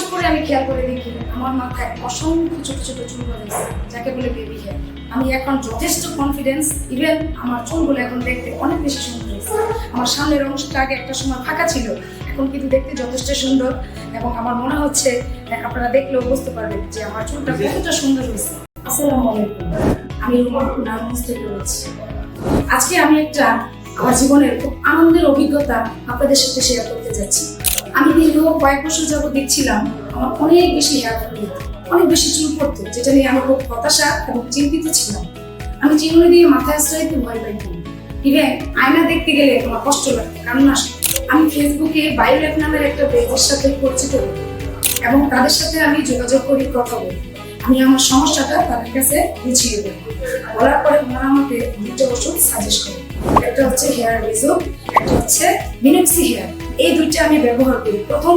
মাস পরে আমি খেয়াল করে দেখি আমার মাথায় অসংখ্য ছোট ছোট চুল হয়েছে যাকে বলে বেবি হেয়ার আমি এখন যথেষ্ট কনফিডেন্স ইভেন আমার চুলগুলো এখন দেখতে অনেক বেশি সুন্দর আমার সামনের অংশটা আগে একটা সময় ফাঁকা ছিল, এখন কিন্তু দেখতে যথেষ্ট সুন্দর এবং আমার মনে হচ্ছে, আপনারা দেখলেও বুঝতে পারবেন যে আমার চুলটা কতটা সুন্দর হয়েছে। আসসালামু আলাইকুম। আমি রুমা নারায়ণগঞ্জ থেকে বলছি আজকে আমি একটা আমার জীবনের খুব আনন্দের অভিজ্ঞতা আপনাদের সাথে শেয়ার করতে যাচ্ছি। আমি দীর্ঘ কয়েক বছর যাবত দেখছিলাম আমার অনেক বেশি হেয়ার অনেক বেশি চুল পড়তো, যেটা নিয়ে আমি খুব হতাশা এবং চিন্তিত ছিলাম। আমি চিরুনি দিয়ে মাথায় আশ্রয় ভয় পাইতাম ইভেন আয়না দেখতে গেলে আমার কষ্ট লাগতো কারণ আসতো আমি ফেসবুকে বায়োলেট নামের একটা পেজের সাথে পরিচিত এবং তাদের সাথে আমি যোগাযোগ করি, কথা বলি। আমি আমার সমস্যাটা তাদের কাছে বুঝিয়ে দিই বলার পরে ওনারা আমাকে দুটো ওষুধ সাজেস্ট করে। একটা হচ্ছে হেয়ার রিজো একটা হচ্ছে মিনক্সি হেয়ার এই দুইটা আমি ব্যবহার করি। প্রথম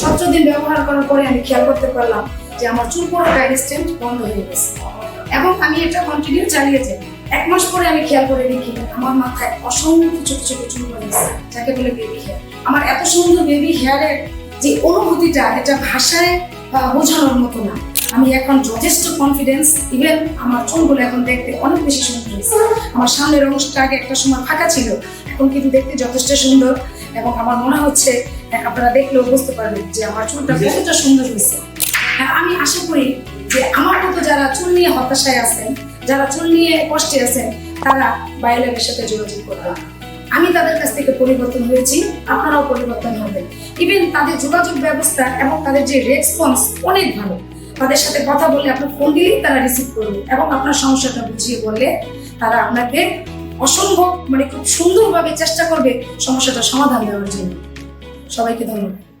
সতেরো দিন ব্যবহার করার পরে আমি খেয়াল করতে পারলাম যে আমার চুল পড়া ডাইরেস্টেন্ট বন্ধ হয়ে গেছে। এবং আমি এটা কন্টিনিউ চালিয়ে যাই। এক মাস পরে আমি খেয়াল করে দেখি আমার মাথায় অসংখ্য ছোট ছোট চুল হয়েছে যাকে বলে বেবি হেয়ার আমার এত সুন্দর বেবি হেয়ারের যে অনুভূতিটা, এটা ভাষায় বোঝানোর মতো না। আমি এখন যথেষ্ট কনফিডেন্স ইভেন আমার চুলগুলো এখন দেখতে অনেক বেশি সুন্দর আমার সামনের অংশটা আগে একটা সময় ফাঁকা ছিল এখন কিন্তু দেখতে যথেষ্ট সুন্দর এবং আমার মনে হচ্ছে আপনারা দেখলেও বুঝতে পারবেন যে আমার চুলটা কতটা সুন্দর হয়েছে। আর আমি আশা করি যে আমার মতো যারা চুল নিয়ে হতাশায় আছেন যারা চুল নিয়ে কষ্টে আছেন তারা বায়োলের সাথে যোগাযোগ করবেন। আমি তাদের কাছ থেকে পরিবর্তন হয়েছি আপনারাও পরিবর্তন হবেন। ইভেন তাদের যোগাযোগ ব্যবস্থা এবং তাদের যে রেসপন্স অনেক ভালো। তাদের সাথে কথা বলে আপনার ফোন দিলেই তারা রিসিভ করবে এবং আপনার সমস্যাটা বুঝিয়ে বললে তারা আপনাকে অসম্ভব মানে খুব সুন্দরভাবে চেষ্টা করবে সমস্যাটা সমাধান দেওয়ার জন্য। সবাইকে ধন্যবাদ।